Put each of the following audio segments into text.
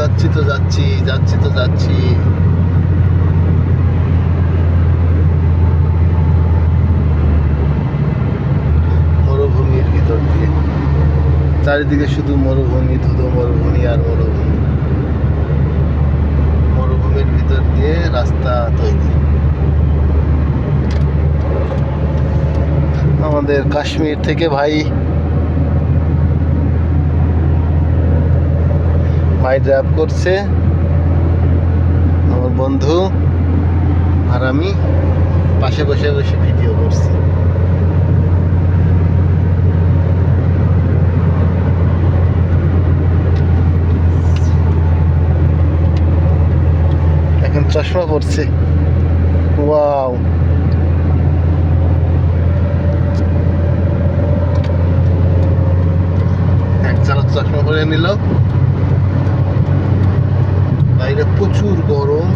যাচ্ছি যাচ্ছি তো যাচ্ছি। মরুভূমির ভিতর দিয়ে। চারিদিকে শুধু মরুভূমি, ধুধু মরুভূমি আর মরুভূমি। মরুভূমির ভিতর দিয়ে রাস্তা তৈরি। আমাদের কাশ্মীর থেকে ভাই ভাই ড্রাইভ করছে। আমার বন্ধু আর আমি পাশে বসে বসে ভিডিও করছি। এখন চশমা পড়ছে ওয়াও এক ঝলক চশমা পরে নিল। প্রচুর গরম।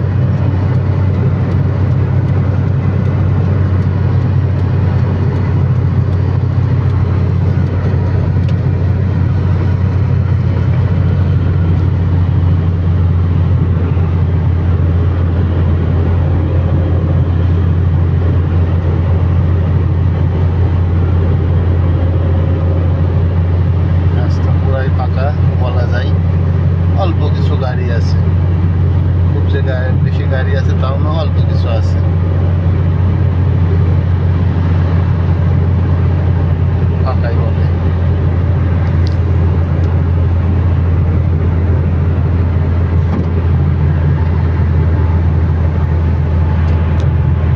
পাকা বলা যায়। অল্প কিছু গাড়ি আছে। যে গাড়ি বেশি গাড়ি আছে তাও না অল্প কিছু আছে।